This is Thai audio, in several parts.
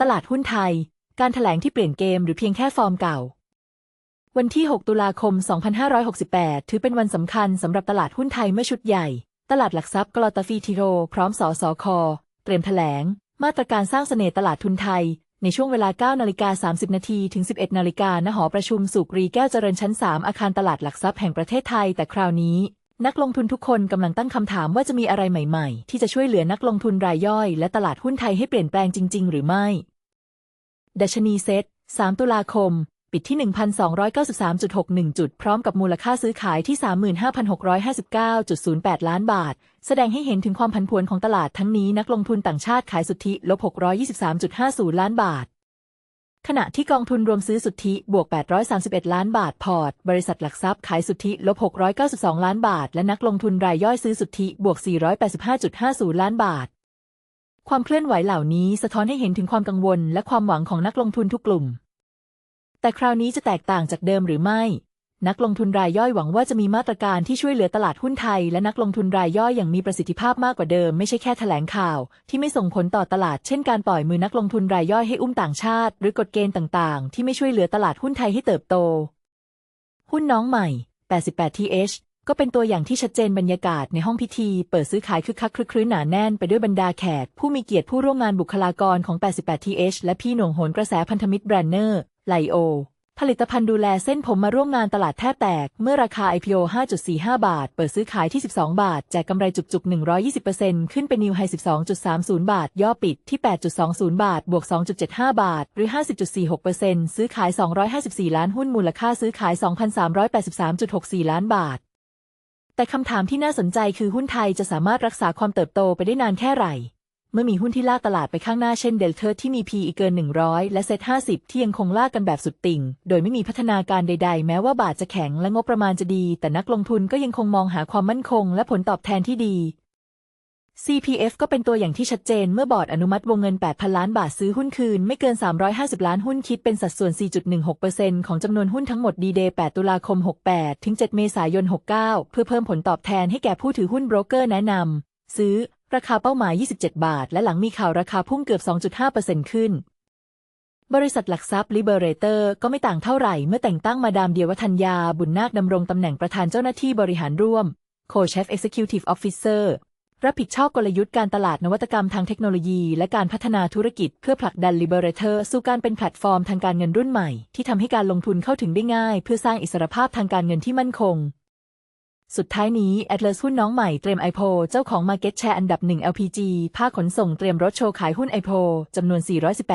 ตลาดหุ้นไทย การถแถลงที่เปลี่ยนเกมหรือเพียงแค่ฟอร์มเก่า วันที่ 6 ตุลาคม 2568 ถือเป็นวันสำคัญสำหรับตลาดหุ้นไทยเมื่อชุดใหญ่ ตลาดหลักทรัพย์กลอตฟีทิโร พร้อมสอสอคอ เตรียมถแถลง มาตรการสร้างเสน่ห์ตลาดทุนไทย ในช่วงเวลา 9 นาฬิกา 30 นาทีถึง 11 นาฬิกาณหอประชุมสุกรีแก้วเจริญชั้น 3 อาคารตลาดหลักทรัพย์แห่งประเทศไทย แต่คราวนี้นักลงทุนทุกคนกำลังตั้งคำถามว่าจะมีอะไรใหม่ ๆ ที่จะช่วยเหลือนักลงทุนรายย่อย และตลาดหุ้นไทยให้เปลี่ยนแปลงจริง ๆ หรือไม่ ดัชนีเซ็ต3ตุลาคม ปิดที่ 1,293.61 จุด พร้อมกับมูลค่าซื้อขายที่ 35,659.08 ล้านบาท แสดงให้เห็นถึงความผันผวนของตลาดทั้งนี้นักลงทุนต่างชาติขายสุทธิลบ 623.50 ล้านบาทขณะที่กองทุนรวมซื้อสุทธิบวก 831 ล้านบาท พอร์ต บริษัทหลักทรัพย์ขายสุทธิลบ 692 ล้านบาท และนักลงทุนรายย่อยซื้อสุทธิบวก 485.50 ล้านบาท ความเคลื่อนไหวเหล่านี้สะท้อนให้เห็นถึงความกังวล และความหวังของนักลงทุนทุกกลุ่ม แต่คราวนี้จะแตกต่างจากเดิมหรือไม่ นักลงทุนรายย่อยหวังว่าจะมีมาตรการที่ช่วยเหลือตลาดหุ้นไทย และนักลงทุนรายย่อยอย่างมีประสิทธิภาพมากกว่าเดิมไม่ใช่แค่แถลงข่าว ที่ไม่ส่งผลต่อตลาดเช่นการปล่อยมือนักลงทุนรายย่อยให้อุ้มต่างชาติ หรือกฎเกณฑ์ต่าง ๆ ที่ไม่ช่วยเหลือตลาดหุ้นไทยให้เติบโต หุ้นน้องใหม่ 88th ก็เป็นตัวอย่างที่ชัดเจนบรรยากาศในห้องพิธี เปิดซื้อขายคึกคักคลึกครื้นหนาแน่นไปด้วยบรรดาแขก ผู้มีเกียรติผู้ร่วมงานบุคลากรของ 88th และพี่หน่วงโหนกระแสพันธมิตรแบรนเนอร์ ไลโอ ผลิตภัณฑ์ดูแลเส้นผมมาร่วมงานตลาดแทบแตก เมื่อราคา IPO 5.45 บาท เปิดซื้อขายที่ 12 บาท แจกกำไรจุกๆ 120%ขึ้นเป็นนิวไฮ 12.30 บาท ย่อปิดที่ 8.20 บาท บวก 2.75 บาท หรือ 50.46%ซื้อขาย 254 ล้านหุ้นมูลค่าซื้อขาย 2,383.64 ล้านบาท แต่คำถามที่น่าสนใจคือหุ้นไทยจะสามารถรักษาความเติบโตไปได้นานแค่ไหนเมื่อมีหุ้นที่ลากตลาดไปข้างหน้าเช่นเดลเทอร์ที่มี PE เกิน 100 และเซ็ต50 ที่ยังคงลากกันแบบสุดติ่ง โดยไม่มีพัฒนาการใด ๆ แม้ว่าบาทจะแข็งและงบประมาณจะดี แต่นักลงทุนก็ยังคงมองหาความมั่นคง และผลตอบแทนที่ดี CPF ก็เป็นตัวอย่างที่ชัดเจนเมื่อบอร์ดอนุมัติวงเงิน 8,000 ล้านบาทซื้อหุ้นคืน ไม่เกิน 350 ล้านหุ้นคิดเป็นสัดส่วน 4.16%ของจำนวนหุ้นทั้งหมดดีเดย์8ตุลาคม 68 ถึง 7 เมษายน 69 เพื่อเพิ่มผลตอบแทนให้แก่ผู้ถือหุ้นโบรกเกอร์แนะนำซื้อ ราคาเป้าหมาย 27 บาท และหลังมีข่าวราคาพุ่งเกือบ 2.5%ขึ้น บริษัทหลักทรัพย์ Liberator ก็ไม่ต่างเท่าไหร่เมื่อแต่งตั้งมาดามเดียวัฒนยาบุญนาคดำรงตำแหน่งประธานเจ้าหน้าที่บริหารร่วม Co-Chief Executive Officer รับผิดชอบกลยุทธ์การตลาดนวัตกรรมทางเทคโนโลยี และการพัฒนาธุรกิจเพื่อผลักดัน Liberator สู่การเป็นแพลตฟอร์มทางการเงินรุ่นใหม่ ที่ทำให้การลงทุนเข้าถึงได้ง่าย เพื่อสร้างอิสรภาพทางการเงินที่มั่นคง สุดท้ายนี้ Atlas หุ้นน้องใหม่เตรียม IPO เจ้าของ Market Share อันดับ 1 LPG ภาคขนส่งเตรียมรถโชว์ขายหุ้น IPO จำนวน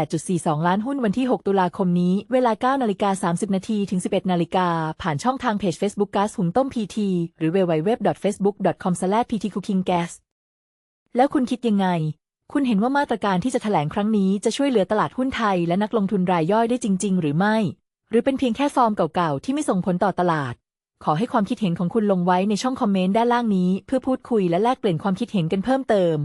418.42 ล้านหุ้นวันที่ 6 ตุลาคมนี้ เวลา9นาฬิกา30นาทีถึง 11นาฬิกาผ่านช่องทางเพจ Facebook Gas หุงต้ม PT หรือ www.facebook.com/ptcookinggas แล้วคุณคิดยังไง คุณเห็นว่ามาตรการที่จะแถลงครั้งนี้จะช่วยเหลือตลาดหุ้นไทยและนักลงทุนรายย่อยได้จริง ๆ หรือไม่ หรือเป็นเพียงแค่ฟอร์มเก่าๆที่ไม่ส่งผลต่อตลาด ขอให้ความคิดเห็นของคุณลงไว้ในช่องคอมเมนต์ด้านล่างนี้ เพื่อพูดคุยและแลกเปลี่ยนความคิดเห็นกันเพิ่มเติม